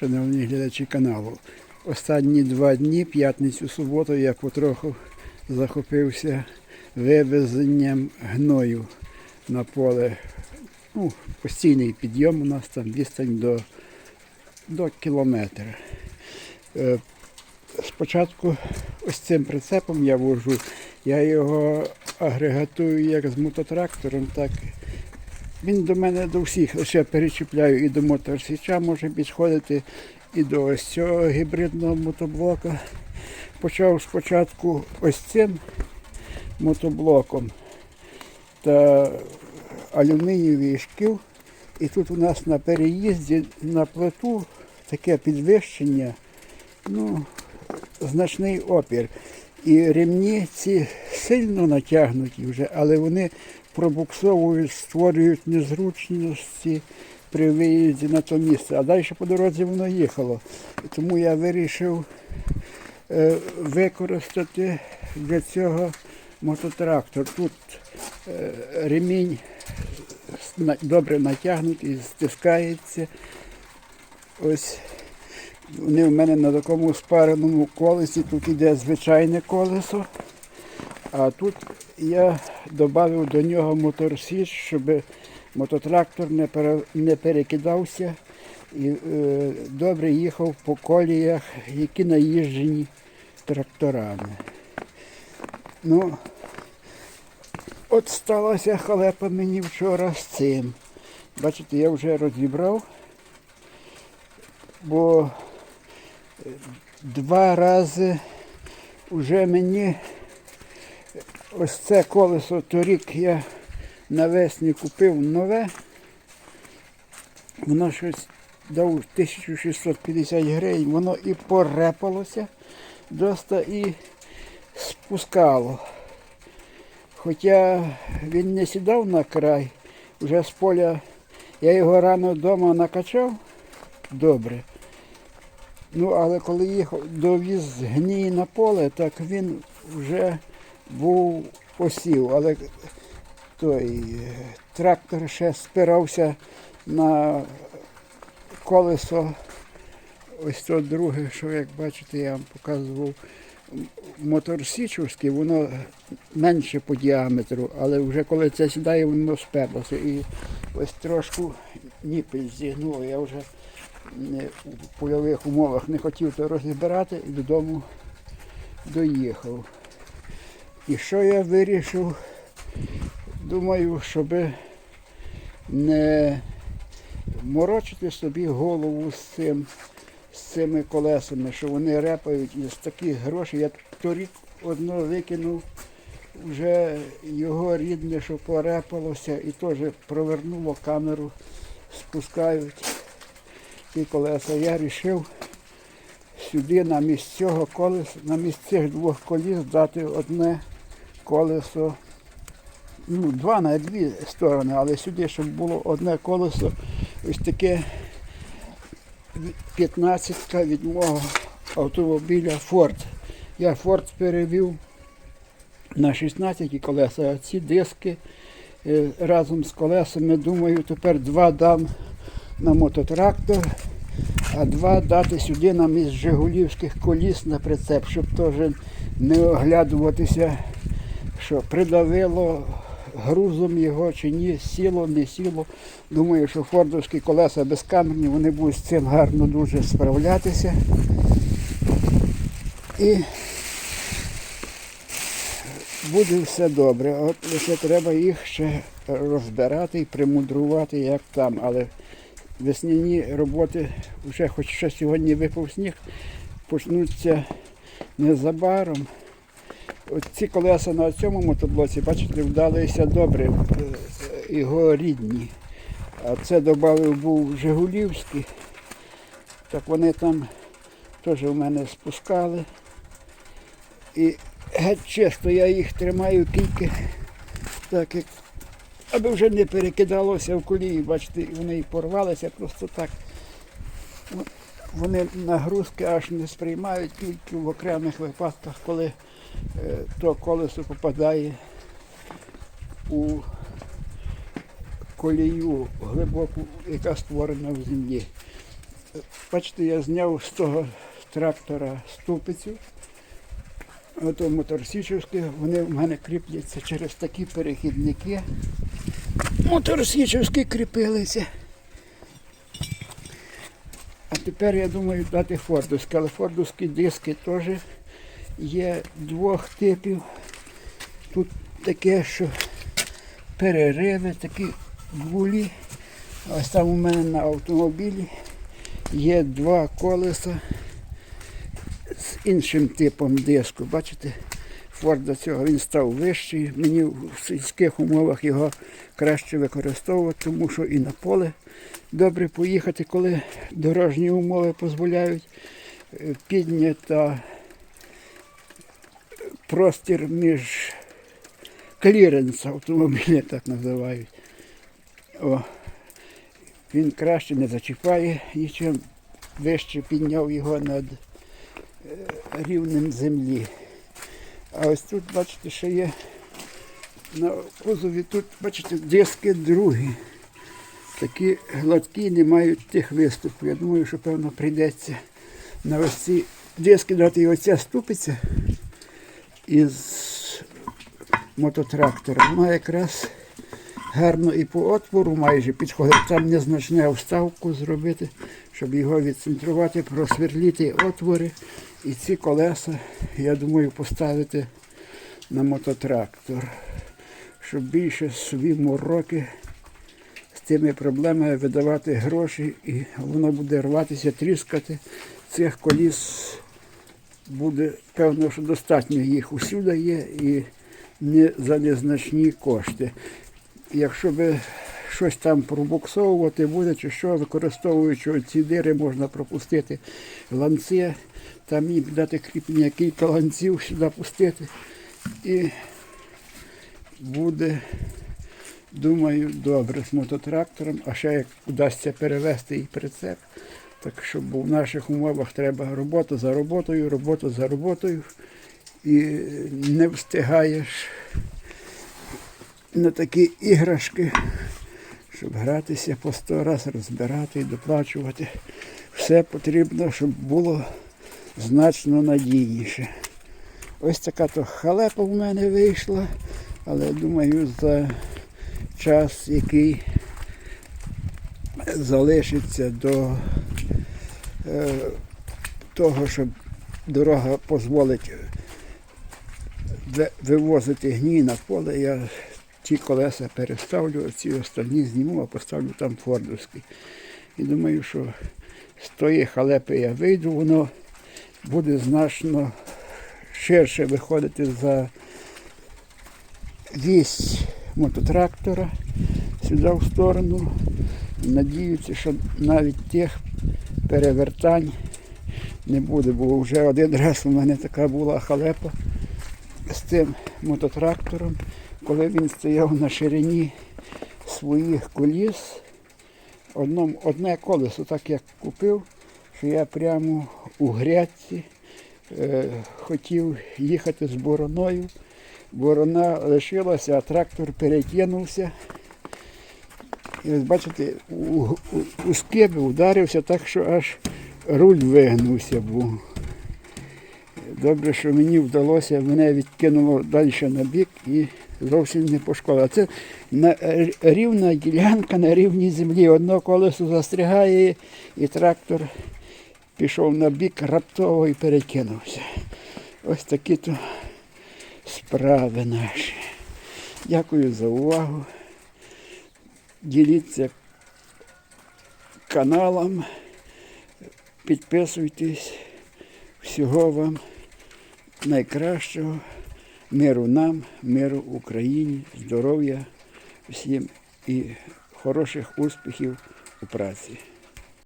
шановні глядачі каналу. Останні два дні, п'ятницю, суботу, я потроху захопився вивезенням гною на поле. Ну, постійний підйом у нас там відстань до, до кілометра. Е, Спочатку ось цим прицепом я вожу, я його агрегатую як з мототрактором, так він до мене до всіх лише перечіпляю і до моторсіча може підходити, і до ось цього гібридного мотоблока. Почав спочатку ось цим мотоблоком та алюмінієвий шкіл. І тут у нас на переїзді на плиту таке підвищення, ну, значний опір. І ремні ці сильно натягнуті вже, але вони пробуксовують, створюють незручності при виїзді на то місце. А далі по дорозі воно їхало. Тому я вирішив е, використати для цього мототрактор. Тут е, ремінь добре натягнутий, стискається. Ось вони в мене на такому спареному колесі, тут іде звичайне колесо, а тут я додав до нього моторсіч, щоб мототрактор не, не перекидався і е, добре їхав по коліях, які наїжджені тракторами. Ну, от сталася халепа мені вчора з цим. Бачите, я вже розібрав, бо два рази вже мені ось це колесо торік я навесні купив нове. Воно щось дав 1650 гривень, воно і порепалося доста і спускало. Хоча він не сідав на край, вже з поля я його рано вдома накачав добре. Ну, але коли їхав довіз гній на поле, так він вже був посів. Але той е, трактор ще спирався на колесо. Ось то друге, що як бачите, я вам показував мотор Січовський, воно менше по діаметру, але вже коли це сідає, воно сперлося. І ось трошку ніпель зігнуло. Я вже у польових умовах не хотів то розібирати і додому доїхав. І що я вирішив? Думаю, щоб не морочити собі голову з цим, з цими колесами, що вони репають і з таких грошей. Я торік одно викинув, вже його рідне, що порепалося, і теж провернуло камеру, спускають ті колеса. Я вирішив сюди на місць цього колеса, на місць цих двох коліс дати одне колесо. Ну, два на дві сторони, але сюди, щоб було одне колесо, ось таке 15 від мого автомобіля Ford. Я Ford перевів на 16 колеса, а ці диски е, разом з колесами, думаю, тепер два дам на мототрактор, а два дати сюди на місць Жигулівських коліс на прицеп, щоб теж не оглядуватися, що придавило грузом його чи ні, сіло, не сіло. Думаю, що фордовські колеса безкамерні, вони будуть з цим гарно дуже справлятися. І буде все добре. От лише треба їх ще розбирати і примудрувати, як там. Але весняні роботи, вже хоч ще сьогодні випав сніг, почнуться незабаром. Ці колеса на цьому мотоблоці, бачите, вдалися добре, е, його рідні. А це додав був Жигулівський. Так вони там теж у мене спускали. І геть чисто я їх тримаю тільки так, як, аби вже не перекидалося в колії. Бачите, вони і порвалися просто так. Вони нагрузки аж не сприймають тільки в окремих випадках, коли е, то колесо попадає у колію глибоку, яка створена в землі. Бачите, я зняв з того трактора ступицю. Ото моторсічівські, вони в мене кріпляться через такі перехідники. Моторсічівські кріпилися. А тепер я думаю дати фордовські, але фордовські диски теж є двох типів. Тут таке, що перериви, такі гулі. Ось там у мене на автомобілі є два колеса з іншим типом диску. Бачите, Форда цього він став вищий. Мені в сільських умовах його краще використовувати, тому що і на поле добре поїхати, коли дорожні умови дозволяють. Е, Піднята простір між кліренс автомобіля, так називають. О, він краще не зачіпає, і чим вище підняв його над е, рівнем землі. А ось тут, бачите, ще є на кузові, тут, бачите, диски другі. Такі гладкі, не мають тих виступів. Я думаю, що певно прийдеться на ось ці диски дати і оця ступиця із мототрактора. Вона якраз гарно і по отвору майже підходить. Там незначне вставку зробити, щоб його відцентрувати, просверліти отвори. І ці колеса, я думаю, поставити на мототрактор, щоб більше собі мороки з тими проблемами видавати гроші і воно буде рватися, тріскати. Цих коліс буде, певно, що достатньо їх усюди є і не за незначні кошти. Якщо би щось там пробуксовувати буде, чи що, використовуючи ці дири, можна пропустити ланці, там їм дати кріплення кілька ланців сюди пустити. І буде, думаю, добре з мототрактором, а ще як вдасться перевезти і прицеп. Так що в наших умовах треба робота за роботою, робота за роботою. І не встигаєш на такі іграшки, щоб гратися по сто раз, розбирати і доплачувати. Все потрібно, щоб було значно надійніше. Ось така то халепа в мене вийшла, але думаю, за час, який залишиться до е, того, щоб дорога дозволить вивозити гній на поле, я ті колеса переставлю, а ці останні зніму, а поставлю там фордовський. І думаю, що з тої халепи я вийду, воно буде значно ширше виходити за вісь мототрактора сюди в сторону. Надіюся, що навіть тих перевертань не буде, бо вже один раз у мене така була халепа з цим мототрактором, коли він стояв на ширині своїх коліс. Одне колесо так як купив, що я прямо у грядці е, хотів їхати з бороною. Борона лишилася, а трактор перекинувся. І ось бачите, у, у, у скиби ударився так, що аж руль вигнувся був. Добре, що мені вдалося, мене відкинуло далі на бік і зовсім не пошкодило. Це е, рівна ділянка на рівній землі. Одно колесо застрягає і трактор пішов на бік раптово і перекинувся. Ось такі то справи наші. Дякую за увагу. Діліться каналом, підписуйтесь. Всього вам найкращого, миру нам, миру Україні, здоров'я всім і хороших успіхів у праці.